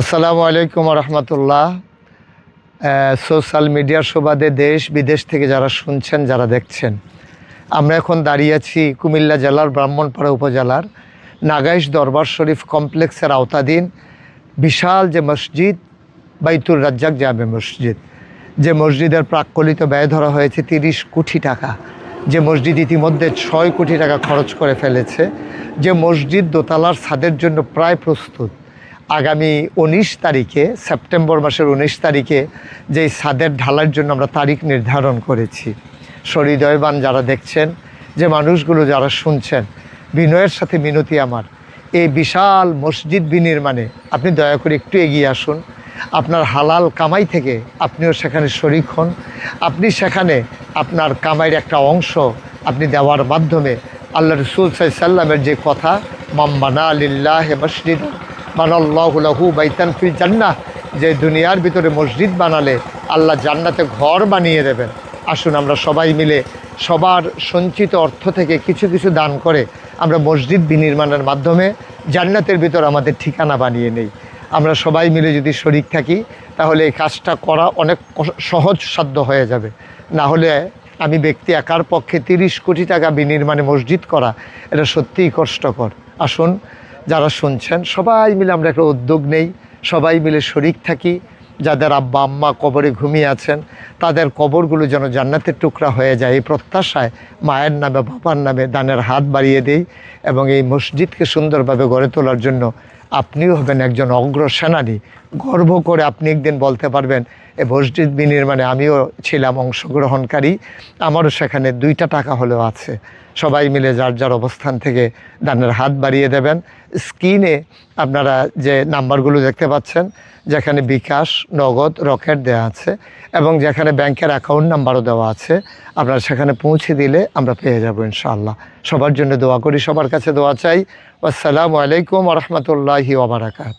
আসসালামু আলাইকুম রহমতুল্লাহ সোশ্যাল মিডিয়ার সুবাদে দেশ বিদেশ থেকে যারা শুনছেন, যারা দেখছেন, আমরা এখন দাঁড়িয়ে আছি কুমিল্লা জেলার ব্রাহ্মণপাড়া উপজেলার নাগাইশ দরবার শরীফ কমপ্লেক্সের আওতাধীন বিশাল যে মসজিদ বাইতুর রাজ্জাক জামে মসজিদ। যে মসজিদের প্রাক্কলিত ব্যয় ধরা হয়েছে তিরিশ কোটি টাকা। যে মসজিদ ইতিমধ্যে ছয় কোটি টাকা খরচ করে ফেলেছে। যে মসজিদ দোতলার ছাদের জন্য প্রায় প্রস্তুত। আগামী উনিশ তারিখে, সেপ্টেম্বর মাসের উনিশ তারিখে যেই ছাদের ঢালার জন্য আমরা তারিখ নির্ধারণ করেছি। সহৃদয়বান যারা দেখছেন, যে মানুষগুলো যারা শুনছেন, বিনয়ের সাথে মিনতি আমার, এই বিশাল মসজিদ বিনির্মাণে আপনি দয়া করে একটু এগিয়ে আসুন। আপনার হালাল কামাই থেকে আপনিও সেখানে শরিক হন। আপনি সেখানে আপনার কামাইয়ের একটা অংশ আপনি দেওয়ার মাধ্যমে আল্লাহ রসুল সাল্লামের যে কথা মাম্বানা আলিল্লাহ মসজিদ মানাল্লাহুলাহু বাইতান ফিল জান্নাহ। যে দুনিয়ার ভিতরে মসজিদ বানালে আল্লাহ জান্নাতে ঘর বানিয়ে দেবেন। আসুন আমরা সবাই মিলে সবার সঞ্চিত অর্থ থেকে কিছু কিছু দান করে আমরা মসজিদ বিনির্মাণের মাধ্যমে জান্নাতের ভিতর আমাদের ঠিকানা বানিয়ে নেই। আমরা সবাই মিলে যদি শরিক থাকি, তাহলে এই কাজটা করা অনেক সহজ সাধ্য হয়ে যাবে। না হলে আমি ব্যক্তি একার পক্ষে তিরিশ কোটি টাকা বিনির্মাণে মসজিদ করা, এটা সত্যিই কষ্টকর। আসুন যারা শুনছেন, সবাই মিলে আমরা একটা উদ্যোগ নেই। সবাই মিলে শরিক থাকি। যাদের আব্বা, আম্মা কবরে ঘুমিয়ে আছেন, তাদের কবরগুলো যেন জান্নাতের টুকরা হয়ে যায়। এই প্রত্যাশায় মায়ের নামে, বাবার নামে দানের হাত বাড়িয়ে দেই এবং এই মসজিদকে সুন্দরভাবে গড়ে তোলার জন্য আপনিও হবেন একজন অগ্র সেনানী। গর্ব করে আপনি একদিন বলতে পারবেন, এ মসজিদ বিনির্মাণে আমিও ছিলাম অংশগ্রহণকারী। আমারও সেখানে দুইটা টাকা হলেও আছে। সবাই মিলে যার যার অবস্থান থেকে দানের হাত বাড়িয়ে দেবেন। স্ক্রিনে আপনারা যে নাম্বারগুলো দেখতে পাচ্ছেন, যেখানে বিকাশ, নগদ, রকেট দেওয়া আছে এবং যেখানে ব্যাংকের অ্যাকাউন্ট নাম্বারও দেওয়া আছে, আপনারা সেখানে পৌঁছে দিলে আমরা পেয়ে যাব ইনশাআল্লাহ। সবার জন্য দোয়া করি, সবার কাছে দোয়া চাই। আসসালামু আলাইকুম রহমতুল্লাহি ওবরাকাত